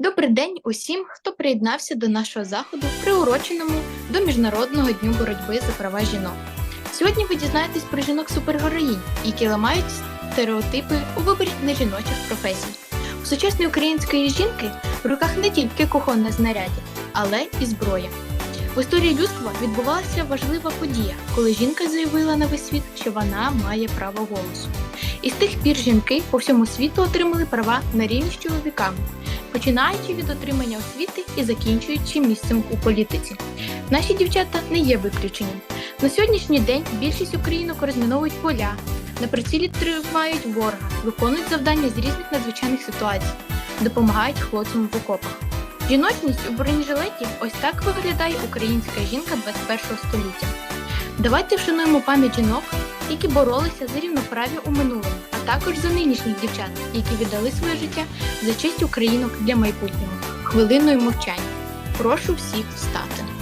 Добрий день усім, хто приєднався до нашого заходу, приуроченому до Міжнародного дню боротьби за права жінок. Сьогодні ви дізнаєтесь про жінок супергероїнь, які ламають стереотипи у виборі нежіночих професій. У сучасної української жінки в руках не тільки кухонне знаряддя, але і зброя. В історії людства відбувалася важлива подія, коли жінка заявила на весь світ, що вона має право голосу. І з тих пір жінки по всьому світу отримали права на рівні з чоловіками, починаючи від отримання освіти і закінчуючи місцем у політиці. Наші дівчата не є виключенням. На сьогоднішній день більшість українок розміновують поля, на прицілі тримають ворога, виконують завдання з різних надзвичайних ситуацій, допомагають хлопцям в окопах. Жіночність у бронежилеті ось так виглядає українська жінка 21 століття. Давайте вшануємо пам'ять жінок, які боролися за рівноправ'я у минулому, а також за нинішніх дівчат, які віддали своє життя за честь українок для майбутнього. Хвилиною мовчання. Прошу всіх встати.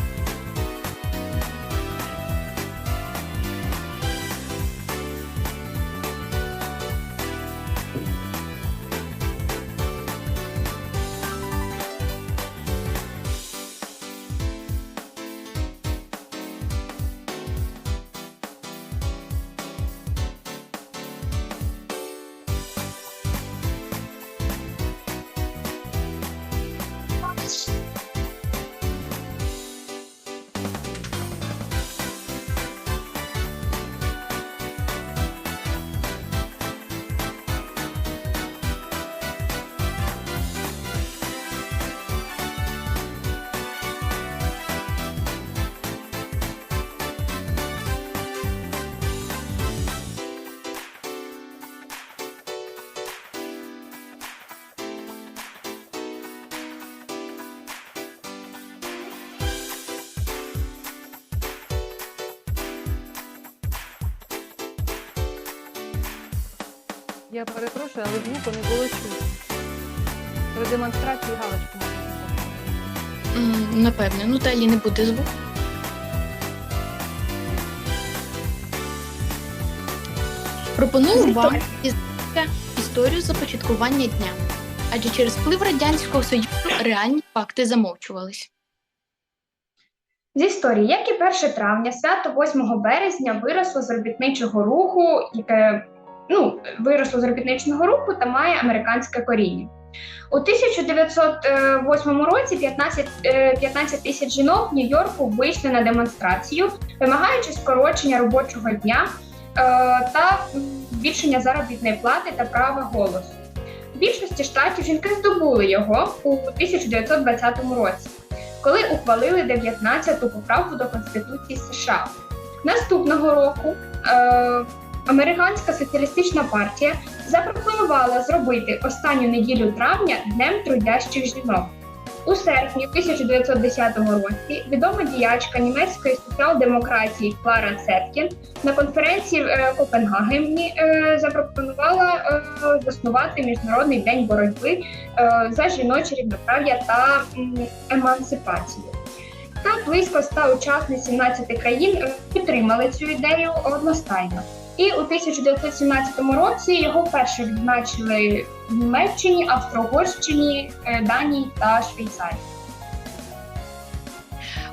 Я перепрошую, але звуку не було чути. При демонстрації галочку можна поставити. М, Напевне, ну далі не буде звуку. Пропоную вам дізнатися історію започаткування дня, адже через вплив Радянського Союзу реальні факти замовчувались. З історії, як і 1 травня, свято 8 березня виросло з робітничого руху, яке ну, виросло з робітничого руху та має американське коріння. У 1908 році 15, е, 15 тисяч жінок Нью-Йорку вийшли на демонстрацію, вимагаючи скорочення робочого дня е, та збільшення заробітної плати та права голосу. В більшості штатів жінки здобули його у 1920 році коли ухвалили 19-ту поправку до Конституції США. Наступного року е, Американська соціалістична партія запропонувала зробити останню неділю травня Днем трудящих жінок. У серпні 1910 році відома діячка німецької соціал-демократії Клара Цеткін на конференції в е, Копенгагені е, запропонувала е, заснувати Міжнародний день боротьби за жіноче рівноправ'я та емансипацію. Так, близько 100 учасниць 17 країн підтримали цю ідею одностайно. І у 1917 році його вперше відзначили в Німеччині, Австро-Угорщині, е, Данії та Швейцарії.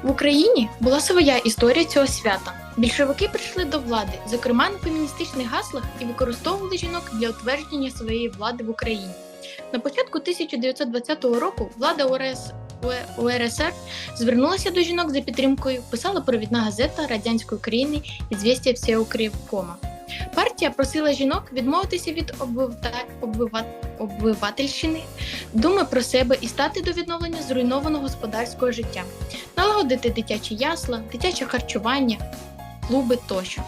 В Україні була своя історія цього свята. Більшовики прийшли до влади, зокрема на феміністичних гаслах, і використовували жінок для утвердження своєї влади в Україні. На початку 1920 року влада УРС У- УРСР звернулася до жінок за підтримкою, писала провідна газета радянської України «Ізвістя Всеукрівкома». Партія просила жінок відмовитися від обвивательщини, думи про себе і стати до відновлення зруйнованого господарського життя налагодити дитячі ясла, дитяче харчування, клуби тощо.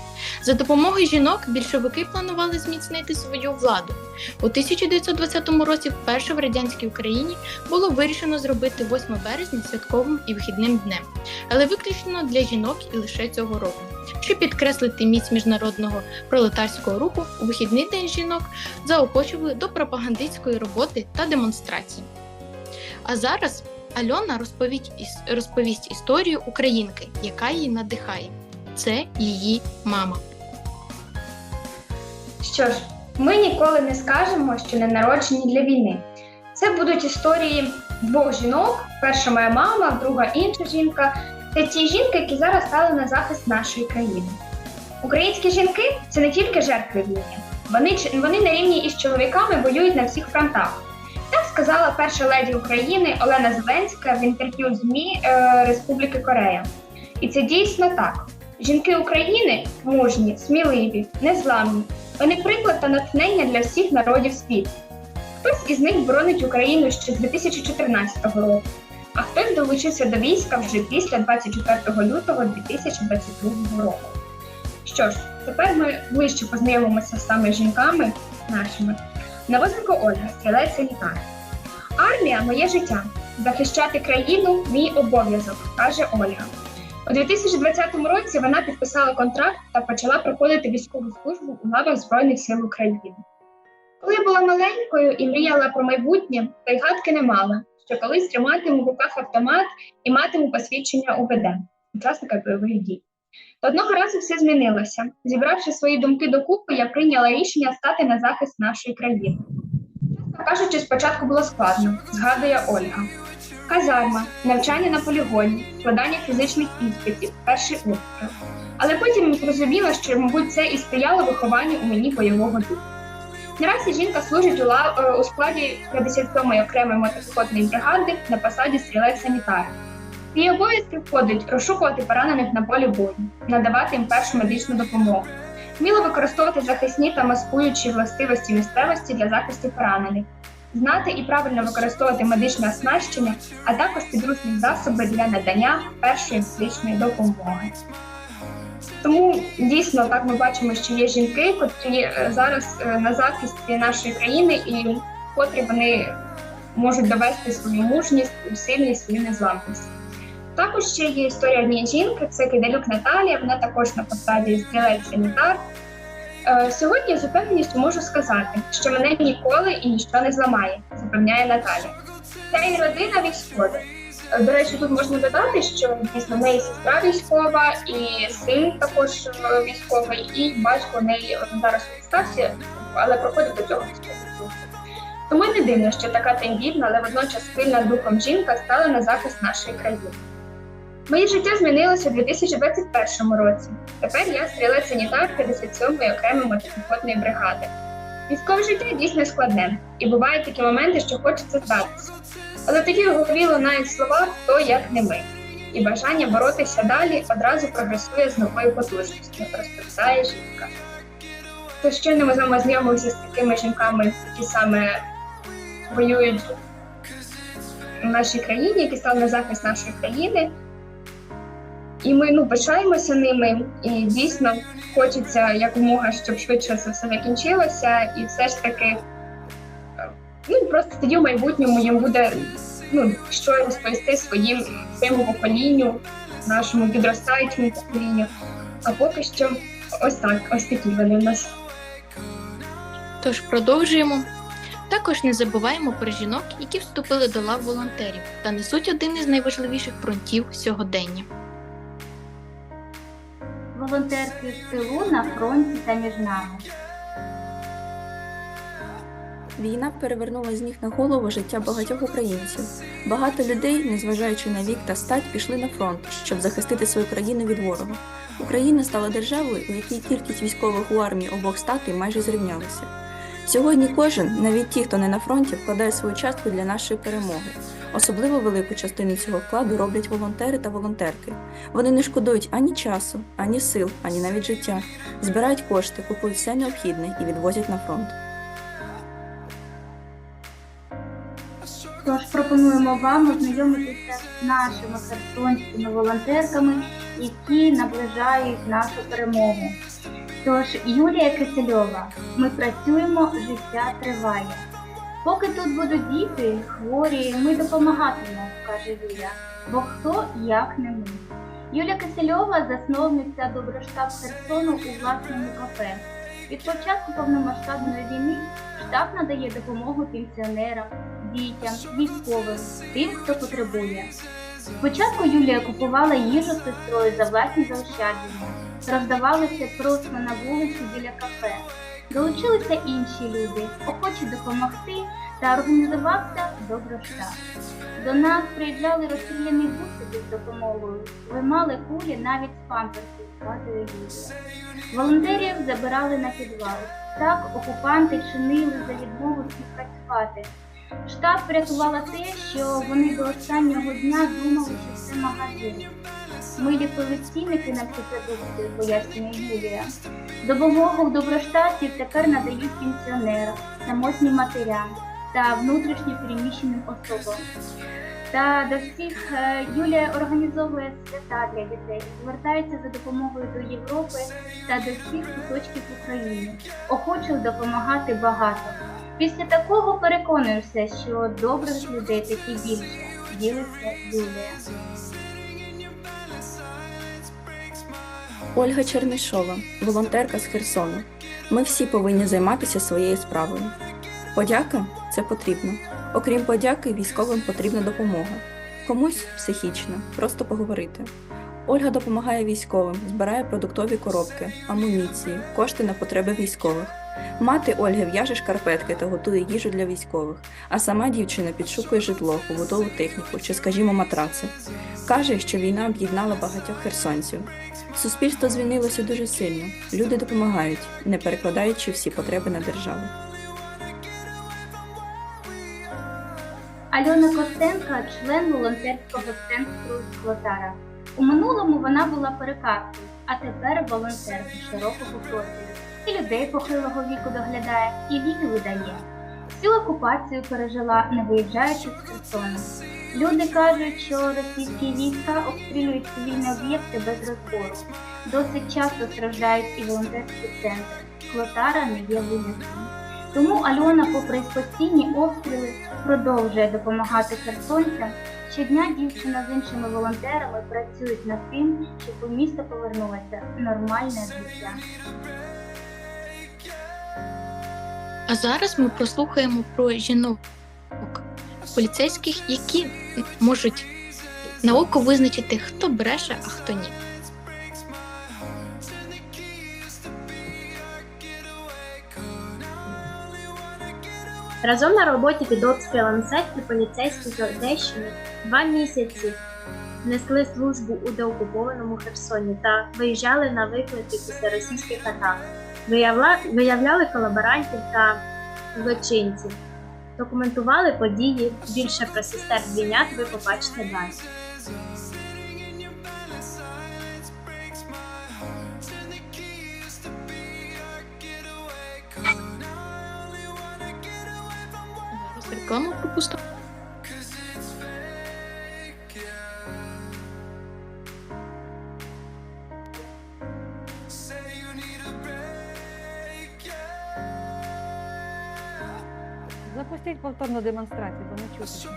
За допомогою жінок більшовики планували зміцнити свою владу. У 1920 році вперше в радянській Україні було вирішено зробити 8 березня святковим і вихідним днем, але виключно для жінок і лише цього року. Щоб підкреслити міць міжнародного пролетарського руху, у вихідний день жінок заохочували до пропагандистської роботи та демонстрацій. А зараз Альона розповість, іс- розповість історію українки, яка її надихає. Це її мама. Що ж, ми ніколи не скажемо, що не народжені для війни. Це будуть історії двох жінок: перша моя мама, друга інша жінка. Це ті жінки, які зараз стали на захист нашої країни. Українські жінки це не тільки жертви війни. Вони, вони на рівні із чоловіками воюють на всіх фронтах. Так сказала перша леді України Олена Зеленська в інтерв'ю ЗМІ е, Республіки Корея. І це дійсно так. Жінки України мужні, сміливі, незламні. Вони приклад та натхнення для всіх народів світу. Хтось із них боронить Україну ще з 2014 року, а хтось долучився до війська вже після 24 лютого 2022 року. Що ж, тепер ми ближче познайомимося саме з жінками нашими. На Навозенко Ольга, стрілець санітар. Армія моє життя. Захищати країну мій обов'язок, каже Ольга. У 2020 році вона підписала контракт та почала проходити військову службу у лавах Збройних сил України. Коли була маленькою і мріяла про майбутнє, то й гадки не мала, що колись триматиму в руках автомат і матиму посвідчення УВД, учасника бойових дій. Та одного разу все змінилося. Зібравши свої думки докупи, я прийняла рішення стати на захист нашої країни. Чесно кажучи, спочатку було складно, згадує Ольга. Казарма, навчання на полігоні, складання фізичних іспитів, перший обстріл. Але потім зрозуміла, що, мабуть, це і сприяло вихованню у мені бойового духу. Наразі жінка служить у, ла- е, у складі 57-ї окремої мотопіхотної бригади на посаді стрілець санітар. В її обов'язки входить розшукувати поранених на полі бою, надавати їм першу медичну допомогу, вміло використовувати захисні та маскуючі властивості місцевості для захисту поранених, знати і правильно використовувати медичне оснащення, а також підручні засоби для надання першої медичної допомоги. Тому дійсно так ми бачимо, що є жінки, котрі е, зараз е, на захисті нашої країни і котрі вони можуть довести свою мужність, сильність і незламність. Також ще є історія однієї жінки, це Киделюк Наталія, вона також на посаді стрілець санітар. Е, Сьогодні з упевненістю можу сказати, що мене ніколи і ніщо не зламає, запевняє Наталя. Ця її родина військова. Е, До речі, тут можна додати, що дійсно неї сестра військова, і син також е, військовий, і батько неї зараз у відставці, але проходить до цього військову. Тому не дивно, що така тендітна, але водночас сильна духом жінка стала на захист нашої країни. Моє життя змінилося у 2021 році. Тепер я стрілець санітар 57-ї окремої мотопіхотної бригади. Військове життя дійсно складне, і бувають такі моменти, що хочеться здатися. Але тоді в лунають слова хто як не ми. І бажання боротися далі одразу прогресує з новою потужністю, розповідає жінка. То щойно ми з вами знайомилися з такими жінками, які саме воюють в нашій країні, які стали на захист нашої країни. І ми ну, пишаємося ними, і дійсно хочеться якомога, щоб швидше це все закінчилося, і все ж таки, ну просто тоді в майбутньому їм буде ну, що розповісти своїм своєму поколінню, нашому підростаючому поколінню. А поки що ось так, ось такі вони в нас. Тож продовжуємо. Також не забуваємо про жінок, які вступили до лав волонтерів та несуть один із найважливіших фронтів сьогодення. волонтерки в тилу на фронті та між нами. Війна перевернула з ніг на голову життя багатьох українців. Багато людей, незважаючи на вік та стать, пішли на фронт, щоб захистити свою країну від ворога. Україна стала державою, у якій кількість військових у армії обох статей майже зрівнялися. Сьогодні кожен, навіть ті, хто не на фронті, вкладає свою частку для нашої перемоги. Особливо велику частину цього вкладу роблять волонтери та волонтерки. Вони не шкодують ані часу, ані сил, ані навіть життя. Збирають кошти, купують все необхідне і відвозять на фронт. Тож пропонуємо вам ознайомитися з нашими херсонськими волонтерками, які наближають нашу перемогу. Тож Юлія Кисельова, ми працюємо, життя триває. Поки тут будуть діти, хворі, ми допомагатимемо, каже Юля. Бо хто як не ми. Юля Кисельова засновниця Доброштаб Херсону у власному кафе. Від початку повномасштабної війни штаб надає допомогу пенсіонерам, дітям, військовим, тим, хто потребує. Спочатку Юлія купувала їжу з сестрою за власні заощадження, роздавалися просто на вулиці біля кафе. Долучилися інші люди, охочі допомогти, та організувався Доброштаб. До нас приїжджали розстріляні буси з допомогою, виймали кулі навіть з памперсів, згадує Юлія. Волонтерів забирали на підвал. Так окупанти чинили за відмову співпрацювати. Штаб врятувала те, що вони до останнього дня думали, що це магазин. Ми ліпили цінники на ці продукти, пояснює Юлія. Допомогу в доброштатів тепер надають пенсіонерам, самотнім матерям та внутрішньо переміщеним особам. Та до всіх е, Юлія організовує свята для дітей, звертається за допомогою до Європи та до всіх куточків України. Охочих допомагати багато. Після такого переконуєшся, що добрих людей таки більше, ділиться Юлія. Ольга Чернишова, волонтерка з Херсону. Ми всі повинні займатися своєю справою. Подяка це потрібно. Окрім подяки, військовим потрібна допомога. Комусь психічна, просто поговорити. Ольга допомагає військовим, збирає продуктові коробки, амуніції, кошти на потреби військових. Мати Ольги в'яже шкарпетки та готує їжу для військових, а сама дівчина підшукує житло, побутову техніку чи, скажімо, матраци. Каже, що війна об'єднала багатьох херсонців. Суспільство звільнилося дуже сильно. Люди допомагають, не перекладаючи всі потреби на державу. Альона Костенка член волонтерського центру Склотара. У минулому вона була перекаркою, а тепер волонтерка широкого профілю. І людей похилого віку доглядає, і ліки видає. Всю окупацію пережила, не виїжджаючи з Херсона. Люди кажуть, що російські війська обстрілюють цивільні об'єкти без розбору. Досить часто страждають і волонтерські центри. Склотара не є винятком. Тому Альона, попри постійні обстріли, продовжує допомагати херсонцям. Щодня дівчина з іншими волонтерами працюють над тим, щоб у місто повернулося нормальне життя. А зараз ми прослухаємо про жінок поліцейських, які можуть на око визначити, хто бреше, а хто ні. Разом на роботі під обстрілом сектор поліцейські з Одещини два місяці несли службу у деокупованому Херсоні та виїжджали на виклики після російських атак. Виявляли колаборантів та злочинців, документували події. Більше про сестер двійнят ви побачите далі. Рекламу пропустимо. Запустіть повторну демонстрацію, бо не чути.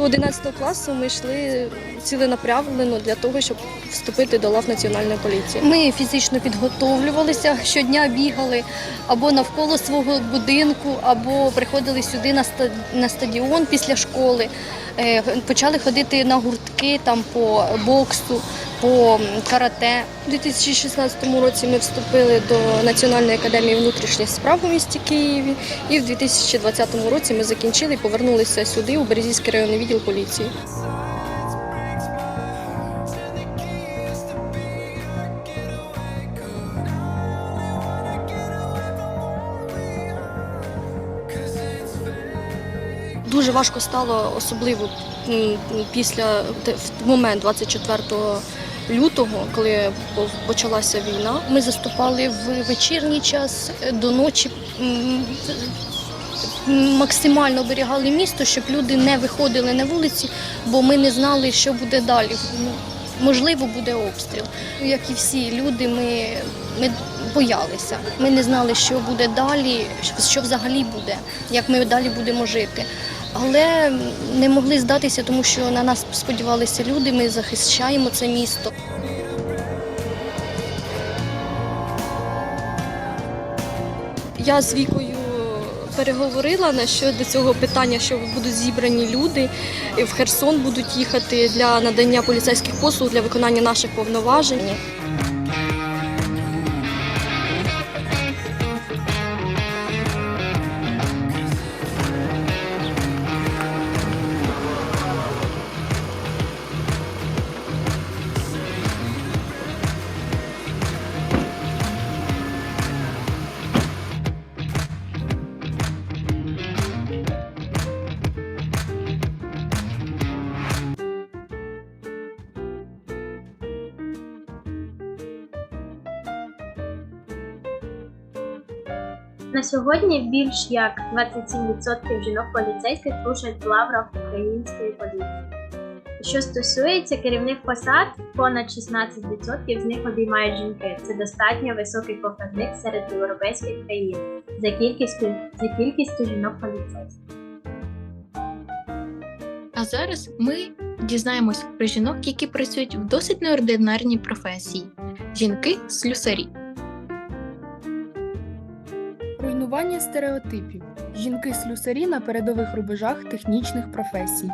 До 11 класу ми йшли ціленаправлено для того, щоб вступити до лав національної поліції. Ми фізично підготовлювалися, щодня бігали або навколо свого будинку, або приходили сюди на ста- стадіон після школи. Е, Почали ходити на гуртки там по боксу, по карате. У 2016 році ми вступили до Національної академії внутрішніх справ у місті Києві. І в 2020 році ми закінчили і повернулися сюди, у Березівський районний відділ поліції. Дуже важко стало, особливо після в момент 24 лютого, коли почалася війна. Ми заступали в вечірній час е, до ночі. Максимально оберігали місто, щоб люди не виходили на вулиці, бо ми не знали, що буде далі. Можливо, буде обстріл. Як і всі люди, ми, ми боялися. Ми не знали, що буде далі, що взагалі буде, як ми далі будемо жити. Але не могли здатися, тому що на нас сподівалися люди. Ми захищаємо це місто. Я з вікою переговорила на щодо цього питання, що будуть зібрані люди в Херсон будуть їхати для надання поліцейських послуг для виконання наших повноважень. На сьогодні більш як 27% жінок поліцейських служать в лаврах української поліції. Що стосується керівних посад, понад 16% з них обіймають жінки. Це достатньо високий показник серед європейських країн за кількістю, за кількістю жінок поліцейських. А зараз ми дізнаємось про жінок, які працюють в досить неординарній професії жінки-слюсарі. Руйнування стереотипів. Жінки-слюсарі на передових рубежах технічних професій.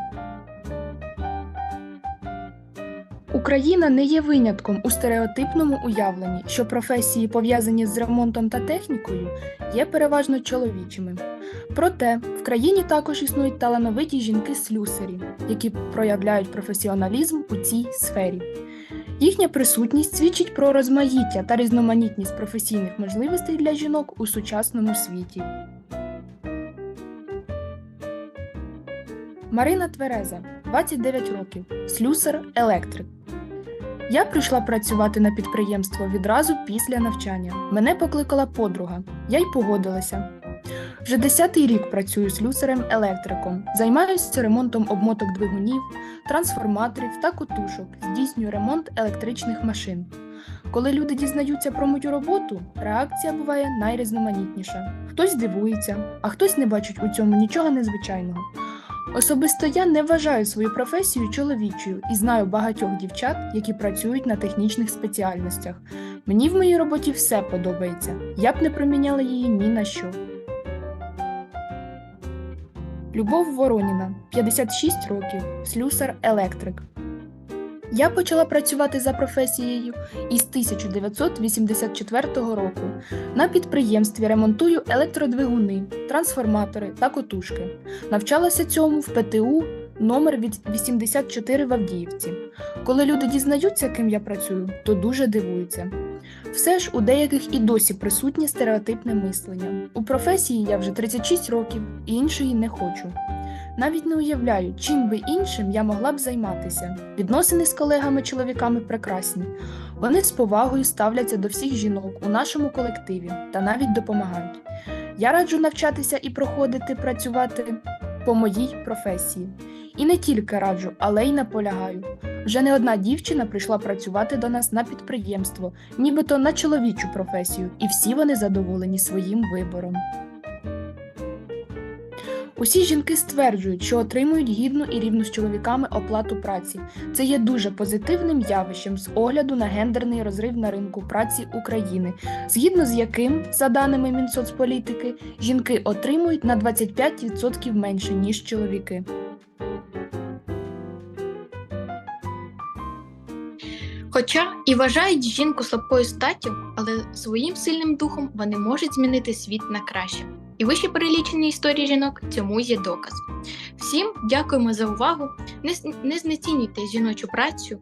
Україна не є винятком у стереотипному уявленні, що професії, пов'язані з ремонтом та технікою, є переважно чоловічими. Проте в країні також існують талановиті жінки-слюсарі, які проявляють професіоналізм у цій сфері. Їхня присутність свідчить про розмаїття та різноманітність професійних можливостей для жінок у сучасному світі. Марина Твереза, 29 років, слюсар, електрик. Я прийшла працювати на підприємство відразу після навчання. Мене покликала подруга. Я й погодилася. Вже десятий рік працюю слюсарем-електриком, займаюся ремонтом обмоток двигунів, трансформаторів та котушок, здійснюю ремонт електричних машин. Коли люди дізнаються про мою роботу, реакція буває найрізноманітніша. Хтось дивується, а хтось не бачить у цьому нічого незвичайного. Особисто я не вважаю свою професію чоловічою і знаю багатьох дівчат, які працюють на технічних спеціальностях. Мені в моїй роботі все подобається. Я б не проміняла її ні на що. Любов Вороніна, 56 років, слюсар-електрик. Я почала працювати за професією із 1984 року. На підприємстві ремонтую електродвигуни, трансформатори та котушки. Навчалася цьому в ПТУ номер від 84 в Авдіївці. Коли люди дізнаються, ким я працюю, то дуже дивуються. Все ж у деяких і досі присутнє стереотипне мислення. У професії я вже 36 років і іншої не хочу. Навіть не уявляю, чим би іншим я могла б займатися. Відносини з колегами-чоловіками прекрасні. Вони з повагою ставляться до всіх жінок у нашому колективі та навіть допомагають. Я раджу навчатися і проходити працювати по моїй професії. І не тільки раджу, але й наполягаю. Вже не одна дівчина прийшла працювати до нас на підприємство, нібито на чоловічу професію, і всі вони задоволені своїм вибором. Усі жінки стверджують, що отримують гідну і рівну з чоловіками оплату праці. Це є дуже позитивним явищем з огляду на гендерний розрив на ринку праці України, згідно з яким, за даними Мінсоцполітики, жінки отримують на 25% менше ніж чоловіки. Хоча і вважають жінку слабкою статтю, але своїм сильним духом вони можуть змінити світ на краще. І вище перелічені історії жінок цьому є доказ. Всім дякуємо за увагу. Не, не знецінюйте жіночу працю,